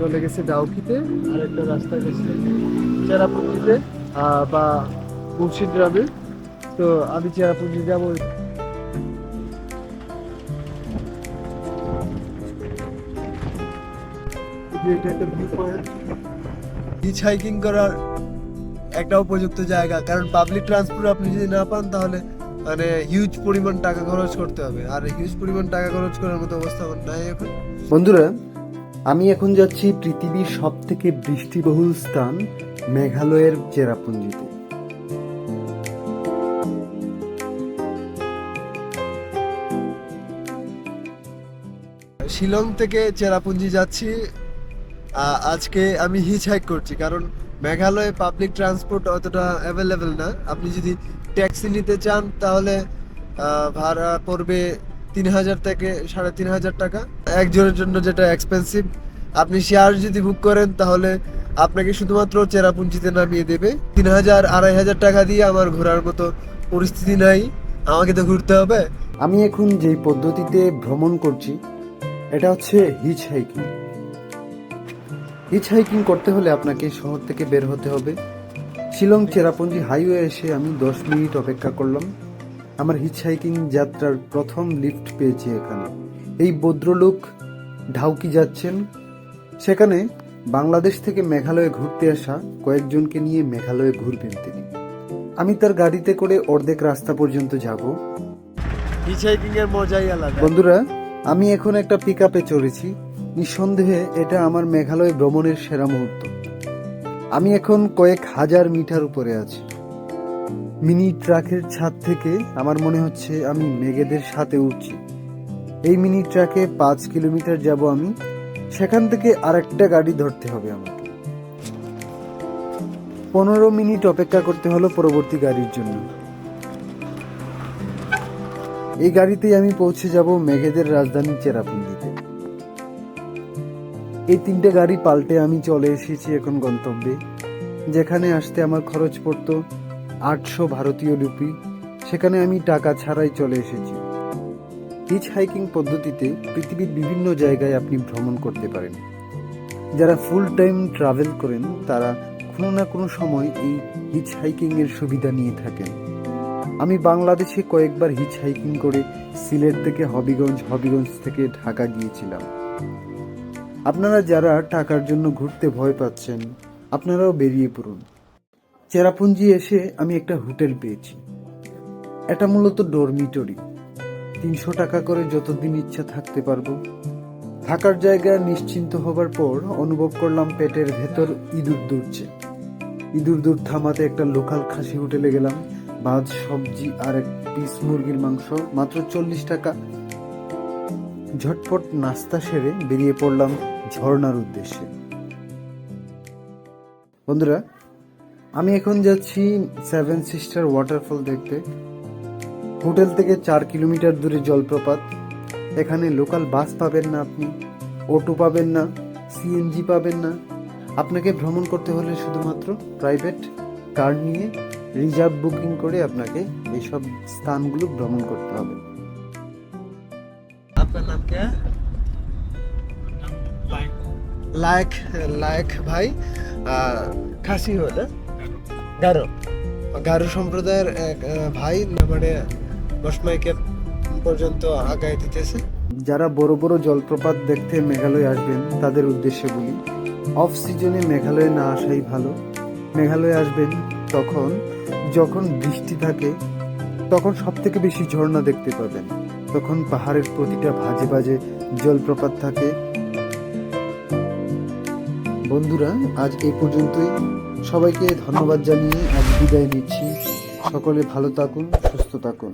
চলে গেছে ডাউকিতে আর একটা রাস্তা গেছে চেরাপুঞ্জিতে বা মুর্শিদগ্রামে তো আমি চেরাপুঞ্জি যাব। হিচ হাইকিং করার একটা উপযুক্ত জায়গা কারণ পাবলিক ট্রান্সপোর্ট আপনি যদি না পান তাহলে মানে হিউজ পরিমাণ টাকা খরচ করতে হবে। আর হিউজ পরিমাণ টাকা খরচ করার মতো অবস্থা নাই এখন। বন্ধুরা আমি এখন যাচ্ছি পৃথিবীর সব থেকে বৃষ্টিবহুল স্থান, মেঘালয়ের চেরাপুঞ্জিতে। শিলং থেকে চেরাপুঞ্জি যাচ্ছি। আজকে আমি হিচ হাইক করছি, কারণ মেঘালয়ে পাবলিক ট্রান্সপোর্ট অতটা অ্যাভেলেবেল না। আপনি যদি ট্যাক্সি নিতে চান, তাহলে ভাড়া পড়বে তিন হাজার থেকে সাড়ে তিন হাজার টাকা। একজনের জন্য যেটা এক্সপেন্সিভ আপনি শেয়ার যদি বুক করেন, তাহলে আপনাকে শুধুমাত্র চেরাপুঞ্জিতে নামিয়ে দেবে। তিন হাজার আড়াই হাজার টাকা দিয়ে আমার ঘোরার মতো পরিস্থিতি নাই। আমাকে তো ঘুরতে হবে। আমি এখন যেই পদ্ধতিতে ভ্রমণ করছি, এটা হচ্ছে হিচ হাইকিং হিচ হাইকিং করতে হলে আপনাকে শহর থেকে বের হতে হবে। শিলং চেরাপুঞ্জি হাইওয়ে এসে আমি দশ মিনিট অপেক্ষা করলাম। আমার হিচ হাইকিং যাত্রার প্রথম লিফট পেয়েছি এখানে। এই ভদ্রলোক ঢাউকি যাচ্ছেন। সেখানে বাংলাদেশ থেকে মেঘালয়ে ঘুরতে আসা কয়েকজনকে নিয়ে মেঘালয়ে ঘুরবেন তিনি। আমি তার গাড়িতে করে অর্ধেক রাস্তা পর্যন্ত যাব। এর মজাই আলাদা। বন্ধুরা আমি এখন একটা পিক আপে চড়েছি। নিঃসন্দেহে এটা আমার মেঘালয় ভ্রমণের সেরা মুহূর্ত। আমি এখন কয়েক হাজার মিটার উপরে আছি। মিনি ট্রাকের ছাদ থেকে আমার মনে হচ্ছে আমি মেঘেদের সাথে উঠছি এই মিনি ট্রাকে পাঁচ কিলোমিটার যাব আমি, সেখান থেকে আরেকটা গাড়ি ধরতে হবে আমাকে। পনেরো মিনিট অপেক্ষা করতে হলো পরবর্তী গাড়ির জন্য। এই গাড়িতেই আমি পৌঁছে যাব মেঘেদের রাজধানী চেরাপুঞ্জিতে। এই তিনটে গাড়ি পাল্টে আমি চলে এসেছি এখন গন্তব্যে, যেখানে আসতে আমার খরচ পড়তো আটশো ভারতীয় রুপি, সেখানে আমি টাকা ছাড়াই চলে এসেছি। হিচ হাইকিং পদ্ধতিতে পৃথিবীর বিভিন্ন জায়গায় আপনি ভ্রমণ করতে পারেন। যারা ফুল টাইম ট্রাভেল করেন, তারা কোনো না কোনো সময় এই হিচ হাইকিংয়ের সুবিধা নিয়ে থাকেন। আমি বাংলাদেশে কয়েকবার হিচ হাইকিং করে সিলেট থেকে হবিগঞ্জ হবিগঞ্জ থেকে ঢাকা গিয়েছিলাম। আপনারা যারা টাকার জন্য ঘুরতে ভয় পাচ্ছেন, আপনারাও বেরিয়ে পড়ুন। চেরাপুঞ্জি এসে আমি একটা হোটেল পেয়েছি। এটা মূলত ডরমিটরি। তিনশো টাকা করে যতদিন ইচ্ছা থাকতে পারব। থাকার জায়গা নিশ্চিন্ত হবার পর অনুভব করলাম পেটের ভেতর ইঁদুর দৌড়ছে ইঁদুর দৌড় থামাতে একটা লোকাল খাসি হোটেলে গেলাম। ভাত, সবজি আর এক পিস মুরগির মাংস, মাত্র চল্লিশ টাকা। ঝটপট নাস্তা সেরে বেরিয়ে পড়লাম ঝর্ণার উদ্দেশ্যে। বন্ধুরা আমি এখন যাচ্ছি সেভেন সিস্টার ওয়াটারফল দেখতে। হোটেল থেকে চার কিলোমিটার দূরে জলপ্রপাত। এখানে লোকাল বাস পাবেন না আপনি অটো পাবেন না সিএনজি পাবেন না। আপনাকে ভ্রমণ করতে হলে শুধুমাত্র প্রাইভেট কার নিয়ে রিজার্ভ বুকিং করে আপনাকে এইসব স্থানগুলো ভ্রমণ করতে হবে। লাইক লায়ক। লায়ক ভাই। খাসি হলে? গারো। গারো সম্প্রদায়ের এক ভাই মানে বসমাইকে পর্যন্ত আগায় দিতেছে। যারা বড় বড় জলপ্রপাত দেখতে মেঘালয় আসবেন তাদের উদ্দেশ্যে বলি অফ সিজনে মেঘালয়ে না আসাই ভালো। মেঘালয়ে আসবেন তখন যখন বৃষ্টি থাকে তখন সব থেকে বেশি ঝর্ণা দেখতে পাবেন। তখন পাহাড়ের প্রতিটা ভাজে ভাজে জলপ্রপাত থাকে। বন্ধুরা আজ এই পর্যন্তই। সবাইকে ধন্যবাদ জানিয়ে আজ বিদায় নিচ্ছি। সকলে ভালো থাকুন সুস্থ থাকুন।